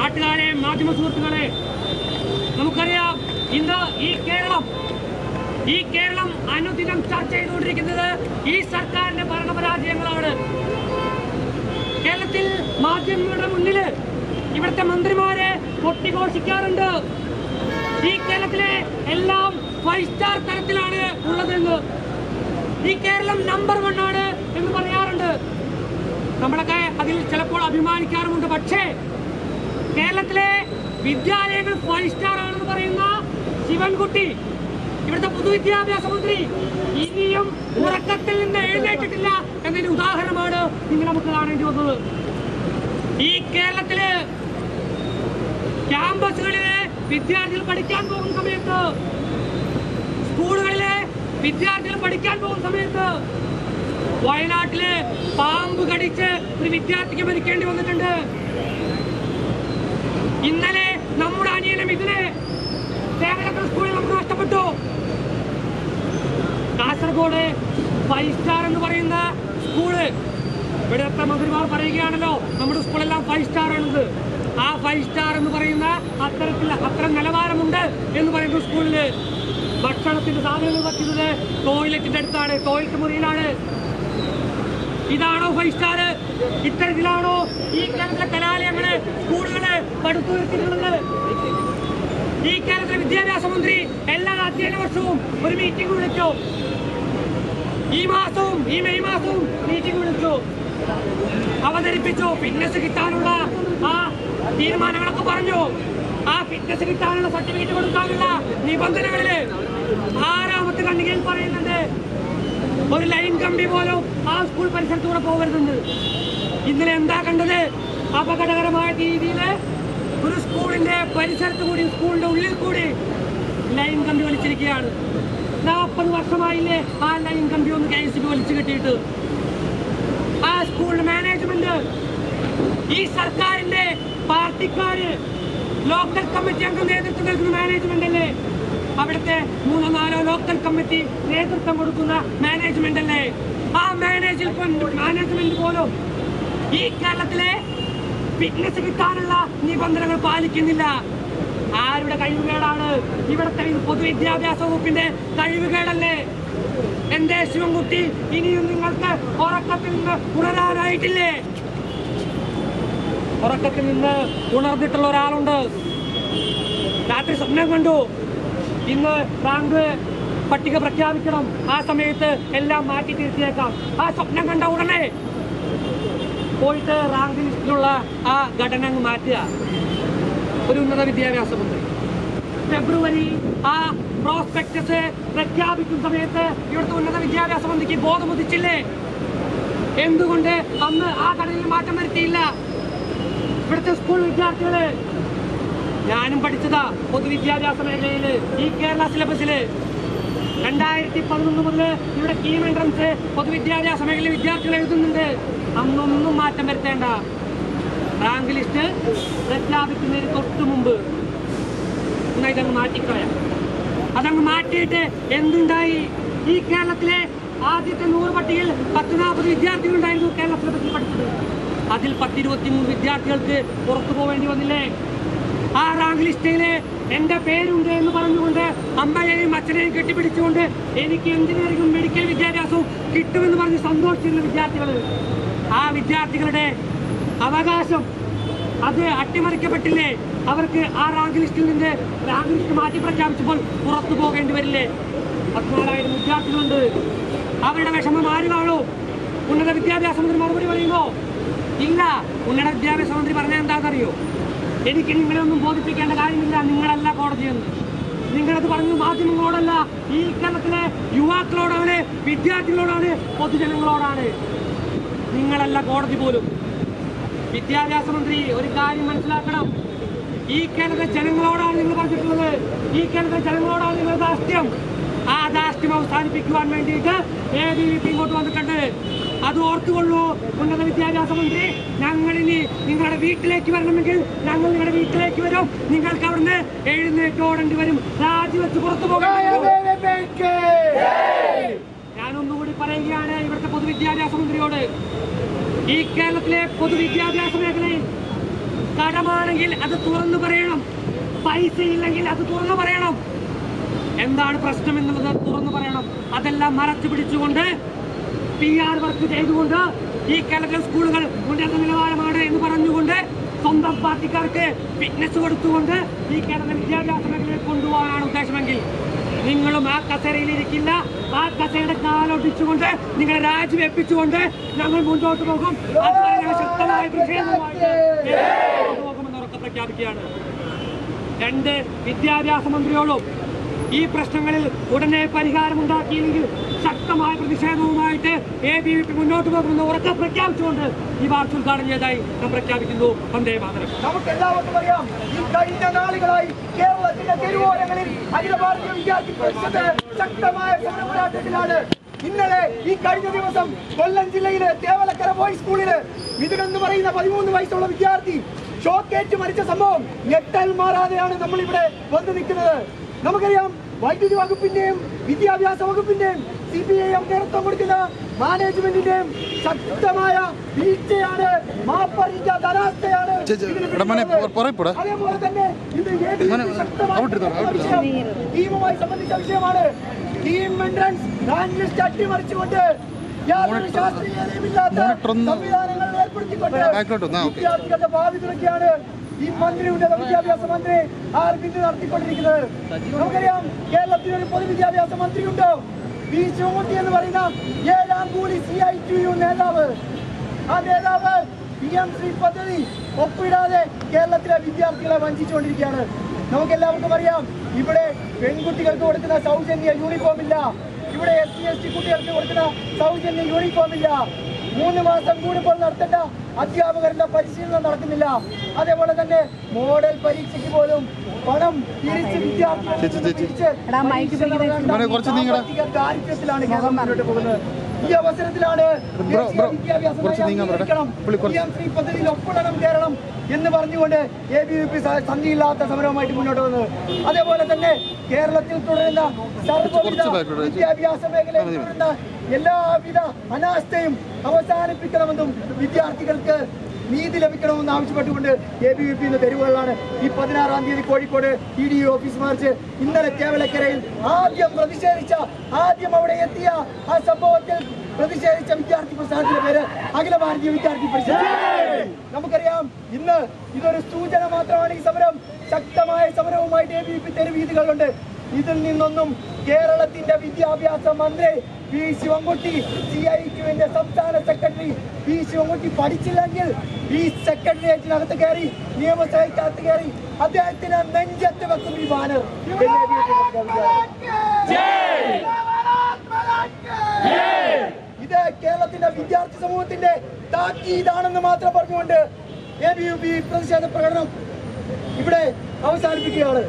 നാട്ടുകാരെ മാധ്യമ സുഹൃത്തുക്കളെ നമുക്കറിയാം ഇന്ന് ഈ കേരളം ഈ കേരളം അനുദിനം ചർച്ച ചെയ്തുകൊണ്ടിരിക്കുന്നത് ഈ സർക്കാരിന്റെ ഭരണപരാജയങ്ങളാണ് കേരളത്തിൽ മാധ്യമങ്ങളുടെ മുന്നിൽ ഇവിടുത്തെ മന്ത്രിമാരെ പൊട്ടിഘോഷിക്കാറുണ്ട്. ഈ കേരളത്തിലെ എല്ലാം ഫൈവ് സ്റ്റാർ തരത്തിലാണ് ഉള്ളതെന്ന്. ഈ കേരളം നമ്പർ വൺ ആണ് എന്ന് പറയാറുണ്ട്. നമ്മളൊക്കെ അതിൽ ചിലപ്പോൾ അഭിമാനിക്കാറുമുണ്ട്. പക്ഷേ കേരളത്തിലെ വിദ്യാലയങ്ങൾ ഫൈവ് സ്റ്റാർ ആണെന്ന് പറയുന്ന ശിവൻകുട്ടി ഇവിടുത്തെ പൊതുവിദ്യാഭ്യാസ മന്ത്രി ഇനിയും ഉറക്കത്തിൽ നിന്ന് എഴുന്നേറ്റിട്ടില്ല എന്നതിന്റെ ഉദാഹരണമാണ് ഇന്ന് നമുക്ക് കാണേണ്ടി വന്നത് ഈ കേരളത്തിൽ ക്യാമ്പസുകളിലെ വിദ്യാർത്ഥികൾ പഠിക്കാൻ പോകുന്ന സമയത്ത് സ്കൂളുകളിലെ വിദ്യാർത്ഥികൾ പഠിക്കാൻ പോകുന്ന സമയത്ത് വയനാട്ടിൽ പാമ്പ് കടിച്ച് ഒരു വിദ്യാർത്ഥിക്ക് മരിക്കേണ്ടി വന്നിട്ടുണ്ട്. ഇന്നലെ നമ്മുടെ അനിയനും ഇതിനെ തേങ്ങലക്കര സ്കൂളിൽ നമുക്ക് നഷ്ടപ്പെട്ടു. കാസർഗോഡ് ഫൈവ് സ്റ്റാർ എന്ന് പറയുന്ന സ്കൂൾ ഇവിടുത്തെ മന്ത്രിമാർ പറയുകയാണല്ലോ നമ്മുടെ സ്കൂളെല്ലാം ഫൈവ് സ്റ്റാർ ആണിത്. ആ ഫൈവ് സ്റ്റാർ എന്ന് പറയുന്ന അത്തരത്തിൽ അത്ര നിലവാരമുണ്ട് എന്ന് പറയുന്ന സ്കൂളിൽ ഭക്ഷണത്തിന്റെ സാധനങ്ങൾ വയ്ക്കുന്നത് ടോയ്ലറ്റിന്റെ അടുത്താണ് ടോയ്ലറ്റ് മുറിയിലാണ്. ഇതാണോ ഫൈവ് സ്റ്റാർ ഇത്തരത്തിലാണോ ഈ കേരളത്തിലെ കലാലയങ്ങൾ സ്കൂളുകൾ പടുത്തുയർത്തിയിട്ടുള്ളത് ഈ കേരളത്തിലെ വിദ്യാഭ്യാസ മന്ത്രി എല്ലാ അധ്യയന വർഷവും ഒരു മീറ്റിംഗ് വിളിച്ചു. ഈ മാസവും ഈ മെയ് മാസവും മീറ്റിംഗ് വിളിച്ചു. അവതരിപ്പിച്ചു. ഫിറ്റ്നസ് കിട്ടാനുള്ള ആ തീരുമാനങ്ങളൊക്കെ പറഞ്ഞു. ആ ഫിറ്റ്നസ് കിട്ടാനുള്ള സർട്ടിഫിക്കറ്റ് കൊടുക്കാനുള്ള നിബന്ധനകളിൽ ആറാമത്തെ കണ്ണികയിൽ പറയുന്നുണ്ട്? ഒരു ലൈൻ കമ്പി പോലും ആ സ്കൂൾ പരിസരത്തൂടെ പോകരുതുണ്ട്. ഇന്നലെ എന്താ കണ്ടത്? അപകടകരമായ രീതിയിൽ ഒരു സ്കൂളിന്റെ പരിസരത്ത് കൂടി സ്കൂളിന്റെ ഉള്ളിൽ കൂടി ലൈൻ കമ്പി വലിച്ചിരിക്കുകയാണ്. നാൽപ്പത് വർഷമായില്ലേ ആ ലൈൻ കമ്പി ഒന്ന് കെ എസ് വലിച്ചു കെട്ടിയിട്ട്. ആ സ്കൂളിന്റെ മാനേജ്മെന്റ് ഈ സർക്കാരിന്റെ പാർട്ടിക്കാര് ലോക്കൽ കമ്മിറ്റി അംഗം നേതൃത്വം നൽകുന്ന മാനേജ്മെന്റ് അല്ലേ? അവിടുത്തെ മൂന്നോ നാലോ ലോക്കൽ കമ്മിറ്റി നേതൃത്വം കൊടുക്കുന്ന മാനേജ്മെന്റ് അല്ലേ? ആ മാനേജിൽ മാനേജ്മെന്റ് പോലും ഈ കേരളത്തിലെ ഫിറ്റ്നസ് കിട്ടാനുള്ള നിബന്ധനകൾ പാലിക്കുന്നില്ല. ആരുടെ കഴിവുകേടാണ്? ഇവിടുത്തെ പൊതുവിദ്യാഭ്യാസ വകുപ്പിന്റെ കഴിവുകേടല്ലേ? എന്റെ ശിവൻകുട്ടി ഇനിയും നിങ്ങൾക്ക് ഉറക്കത്തിൽ നിന്ന് ഉണരാനായിട്ടില്ലേ? ഉറക്കത്തിൽ നിന്ന് ഉണർന്നിട്ടുള്ള ഒരാളുണ്ട്. രാത്രി സ്വപ്നം കണ്ടു. ഇന്ന് റാങ്ക് പട്ടിക പ്രഖ്യാപിക്കണം. ആ സമയത്ത് എല്ലാം മാറ്റി തീർത്തിയേക്കാം ആ സ്വപ്നം കണ്ട ഉടനെ പോയിട്ട് റാങ്ക് ലിസ്റ്റിലുള്ള ആ ഘടന അങ്ങ് മാറ്റുക. ഒരു ഉന്നത വിദ്യാഭ്യാസ മന്ത്രി. ഫെബ്രുവരി ആ പ്രോസ്പെക്ടസ് പ്രഖ്യാപിക്കുന്ന സമയത്ത് ഇവിടുത്തെ ഉന്നത വിദ്യാഭ്യാസ മന്ത്രിക്ക് ബോധമുദിച്ചില്ലേ എന്തുകൊണ്ട് അന്ന് ആ ഘടനയിൽ മാറ്റം വരുത്തിയില്ല? ഇവിടുത്തെ സ്കൂൾ വിദ്യാർത്ഥികൾ ഞാനും പഠിച്ചതാ പൊതുവിദ്യാഭ്യാസ മേഖലയിൽ ഈ കേരള സിലബസിൽ. രണ്ടായിരത്തി പതിനൊന്ന് മുതൽ ഇവിടെ കീം എൻട്രൻസ് പൊതുവിദ്യാഭ്യാസ മേഖലയിൽ വിദ്യാർത്ഥികൾ എഴുതുന്നുണ്ട്. അന്നൊന്നും മാറ്റം വരുത്തേണ്ട. റാങ്ക് ലിസ്റ്റ് പ്രഖ്യാപിക്കുന്നതിന് തൊട്ട് മുമ്പ് ഇതങ്ങ് മാറ്റിക്കളയാം. അതങ്ങ് മാറ്റിയിട്ട് എന്തുണ്ടായി? ഈ കേരളത്തിലെ ആദ്യത്തെ നൂറ് പട്ടികയിൽ പത്ത് നാൽപ്പത് വിദ്യാർത്ഥികളുണ്ടായിരുന്നു കേരള സിലബസിൽ പഠിച്ചത്. അതിൽ പത്തിരുപത്തി മൂന്ന് വിദ്യാർത്ഥികൾക്ക് പുറത്തു പോകേണ്ടി വന്നില്ലേ? ആ റാങ്ക് ലിസ്റ്റിൽ എന്റെ പേരുണ്ട് എന്ന് പറഞ്ഞുകൊണ്ട് അമ്മയെയും അച്ഛനെയും കെട്ടിപ്പിടിച്ചുകൊണ്ട് എനിക്ക് എഞ്ചിനീയറിംഗും മെഡിക്കൽ വിദ്യാഭ്യാസവും കിട്ടുമെന്ന് പറഞ്ഞ് സന്തോഷിച്ചിരുന്ന വിദ്യാർത്ഥികൾ. ആ വിദ്യാർത്ഥികളുടെ അവകാശം അത് അട്ടിമറിക്കപ്പെട്ടില്ലേ? അവർക്ക് ആ റാങ്ക് ലിസ്റ്റിൽ നിന്ന് റാങ്ക് ലിസ്റ്റ് മാറ്റി പ്രഖ്യാപിച്ചപ്പോൾ പുറത്തു പോകേണ്ടി വരില്ലേ? പതിനാലായിരം വിദ്യാർത്ഥികളുണ്ട്. അവരുടെ വിഷമം ആര് കാണൂ? ഉന്നത വിദ്യാഭ്യാസ മറുപടി പറയുമോ? ഇല്ല ഉന്നത വിദ്യാഭ്യാസ മന്ത്രി പറഞ്ഞാൽ എന്താണെന്നറിയോ? എനിക്ക് നിങ്ങളെ ഒന്നും ബോധിപ്പിക്കേണ്ട കാര്യമില്ല നിങ്ങളല്ല കോടതിയെന്ന് നിങ്ങളത് പറഞ്ഞു മാധ്യമങ്ങളോടല്ല ഈ കേരളത്തിലെ യുവാക്കളോടാണ് വിദ്യാർത്ഥികളോടാണ് പൊതുജനങ്ങളോടാണ്. നിങ്ങളല്ല കോടതി പോലും. വിദ്യാഭ്യാസ മന്ത്രി ഒരു കാര്യം മനസ്സിലാക്കണം. ഈ കേരളത്തെ ജനങ്ങളോടാണ് നിങ്ങൾ പറഞ്ഞിട്ടുള്ളത്. ഈ കേരളത്തെ ജനങ്ങളോടാണ് നിങ്ങൾ ദാഷ്ട്യം ആ ദാഷ്ട്യം അവസാനിപ്പിക്കുവാൻ വേണ്ടിയിട്ട് എ ബി വി പി ഇങ്ങോട്ട് വന്നിട്ടുണ്ട്? അത് ഓർത്തുകൊള്ളൂ. ഉന്നത വിദ്യാഭ്യാസ മന്ത്രി ഞങ്ങളിനി നിങ്ങളുടെ വീട്ടിലേക്ക് വരണമെങ്കിൽ ഞങ്ങൾ നിങ്ങളുടെ വീട്ടിലേക്ക് വരും. നിങ്ങൾക്ക് അവിടുന്ന് എഴുന്നേറ്റ് ഓടേണ്ടി വരും. രാജിവെച്ച് പുറത്തു പോകേണ്ടി ഞാനൊന്നുകൂടി പറയുകയാണ് ഇവിടുത്തെ പൊതുവിദ്യാഭ്യാസ മന്ത്രിയോട്. ഈ കേരളത്തിലെ പൊതുവിദ്യാഭ്യാസ മേഖലയിൽ കടമാണെങ്കിൽ അത് തുറന്നു പറയണം. പൈസ ഇല്ലെങ്കിൽ അത് തുറന്നു പറയണം. എന്താണ് പ്രശ്നം എന്നുള്ളത് തുറന്നു പറയണം. അതെല്ലാം മറച്ചു പിടിച്ചുകൊണ്ട് പി ആർ വർക്ക് ചെയ്തുകൊണ്ട് ഈ കേരളത്തിലെ സ്കൂളുകൾ ഉന്നത നിലവാരമാണ് എന്ന് പറഞ്ഞുകൊണ്ട് സ്വന്തം പാർട്ടിക്കാർക്ക് ഫിറ്റ്നസ് കൊടുത്തുകൊണ്ട് ഈ കേരള വിദ്യാഭ്യാസ മേഖലയിൽ കൊണ്ടുപോകാനാണ് ഉദ്ദേശമെങ്കിൽ നിങ്ങളും ആ കസേരയിൽ ഇരിക്കില്ല ആ കസേരയുടെ കാലൊടിച്ചുകൊണ്ട് നിങ്ങളെ രാജിവെപ്പിച്ചുകൊണ്ട് ഞങ്ങൾ മുന്നോട്ട് പോകും. അതുപോലെ ഞങ്ങൾ ശക്തമായ പ്രതിഷേധവുമായിട്ട് മുന്നോട്ട് പോകുമെന്ന് ഉറക്കെ പ്രഖ്യാപിക്കുകയാണ്. രണ്ട് വിദ്യാഭ്യാസ മന്ത്രിയോടും ഈ പ്രശ്നങ്ങളിൽ ഉടനെ പരിഹാരമുണ്ടാക്കിയില്ലെങ്കിൽ ശക്തമായ പ്രതിഷേധവുമായിട്ട് എ ബി വി പി മുന്നോട്ട് പോകുമെന്ന് ഉറക്ക പ്രഖ്യാപിച്ചുകൊണ്ട് ഈ വാർത്ത ഉദ്ഘാടനം ചെയ്തതായി നാം പ്രഖ്യാപിക്കുന്നു. വന്ദേ മാതരം. നമുക്ക് എല്ലാവർക്കും അറിയാം ഈ കഴിഞ്ഞ നാളുകളായി കേരളത്തിന്റെ തെരുവോരങ്ങളിൽ അഖില ഭാരതീയ വിദ്യാർത്ഥി പരിഷത്ത് ശക്തമായ സമരപോരാട്ടത്തിലാണ് ഇന്നലെ ഈ കഴിഞ്ഞ ദിവസം കൊല്ലം ജില്ലയിലെ തേവലക്കര ബോയ്സ് സ്കൂളിൽ മിഥുൻ എന്ന് പറയുന്ന പതിമൂന്ന് വയസ്സുള്ള വിദ്യാർത്ഥി ഷോക്കേറ്റ് മരിച്ച സംഭവം ഞെട്ടൽ മാറാതെയാണ് നമ്മൾ ഇവിടെ വന്നു നിൽക്കുന്നത്. നമുക്കറിയാം വൈദ്യുതി വകുപ്പിന്റെയും വിദ്യാഭ്യാസ വകുപ്പിന്റെയും സി പി ഐ എം നേതൃത്വം കൊടുക്കുന്ന മാനേജ്മെന്റിന്റെയും ശക്തമായ വീഴ്ചയാണ് അതേപോലെ തന്നെ ഇത്. ടീമുമായി സംബന്ധിച്ച വിഷയമാണ്. ടീം എൻട്രൻസ് റാങ്ക് ലിസ്റ്റ് അട്ടിമറിച്ചുകൊണ്ട് സംവിധാനങ്ങൾ ഏർപ്പെടുത്തിക്കൊണ്ട് വിദ്യാർത്ഥികളുടെ ഭാവി തുറക്കിയാണ് ഈ മന്ത്രി ഉന്നത വിദ്യാഭ്യാസ മന്ത്രി ആർ ബിന്ദു നടത്തിക്കൊണ്ടിരിക്കുന്നത്. നമുക്കറിയാം കേരളത്തിൽ ഒരു പൊതുവിദ്യാഭ്യാസ മന്ത്രിയുണ്ടോ. വി ശിവമൂർത്തി എന്ന് പറയുന്ന ഏഴാം കൂടി സി ഐ ടി യു നേതാവ്. ആ നേതാവ് പി എം ശ്രീ പദ്ധതി ഒപ്പിടാതെ കേരളത്തിലെ വിദ്യാർത്ഥികളെ വഞ്ചിച്ചുകൊണ്ടിരിക്കുകയാണ്. നമുക്ക് എല്ലാവർക്കും അറിയാം ഇവിടെ പെൺകുട്ടികൾക്ക് കൊടുക്കുന്ന സൗജന്യ യൂണിഫോം ഇല്ല ഇവിടെ എസ് സി എസ് ടി കുട്ടികൾക്ക് കൊടുക്കുന്ന സൗജന്യ യൂണിഫോം ഇല്ല മൂന്ന് മാസം കൂടുമ്പോൾ നടത്തേണ്ട അധ്യാപകരുടെ പരിശീലനം നടക്കുന്നില്ല. അതേപോലെ തന്നെ മോഡൽ പരീക്ഷയ്ക്ക് പോലും പണം തിരിച്ച് വിദ്യാർത്ഥികൾ ദാരിദ്ര്യത്തിലാണ് കേരളം മുന്നോട്ട് പോകുന്നത്. ഈ അവസരത്തിലാണ് പദ്ധതിയിൽ ഒപ്പിടണം കേരളം എന്ന് പറഞ്ഞുകൊണ്ട് എ ബി വി പി സന്ധിയില്ലാത്ത സമരവുമായിട്ട് മുന്നോട്ട് വന്നത്. അതേപോലെ തന്നെ കേരളത്തിൽ തുടരുന്ന സർവവിധ വിദ്യാഭ്യാസ മേഖലയിൽ. തുടരുന്ന എല്ലാവിധ അനാസ്ഥയും അവസാനിപ്പിക്കണമെന്നും വിദ്യാർത്ഥികൾക്ക് നീതി ലഭിക്കണമെന്ന് ആവശ്യപ്പെട്ടുകൊണ്ട് എ ബി വി പി തെരുവുകളിലാണ് ഈ പതിനാറാം തീയതി Kozhikode E D office march ഇന്നലെ കേവലക്കരയിൽ ആദ്യം പ്രതിഷേധിച്ച ആദ്യം അവിടെ എത്തിയ ആ സംഭവത്തിൽ പ്രതിഷേധിച്ച വിദ്യാർത്ഥി പ്രസ്ഥാനത്തിന്റെ പേര് അഖില ഭാരതീയ വിദ്യാർത്ഥി പരിഷത്ത്. നമുക്കറിയാം ഇന്ന് ഇതൊരു സൂചന മാത്രമാണ് ഈ സമരം. ശക്തമായ സമരവുമായിട്ട് എ ബി പി തെരുവീതികളുണ്ട് ഇതിൽ നിന്നൊന്നും കേരളത്തിന്റെ വിദ്യാഭ്യാസ മന്ത്രി പി ശിവൻകുട്ടി സി ഐ ക്യുവിന്റെ സംസ്ഥാന സെക്രട്ടറി പി ശിവൻകുട്ടി പഠിച്ചില്ലെങ്കിൽ ഈ സെക്രട്ടേറിയറ്റിനകത്ത് കയറി നിയമസഭയ്ക്കകത്ത് കയറി അദ്ദേഹത്തിന് നെഞ്ചത്ത് വെക്കും ഈ ബാനർ. ഇത് കേരളത്തിന്റെ വിദ്യാർത്ഥി സമൂഹത്തിന്റെ താക്കീതാണെന്ന് മാത്രം പറഞ്ഞുകൊണ്ട് എ ബി യു പി പ്രതിഷേധ പ്രകടനം ഇവിടെ അവസാനിപ്പിക്കുകയാണ്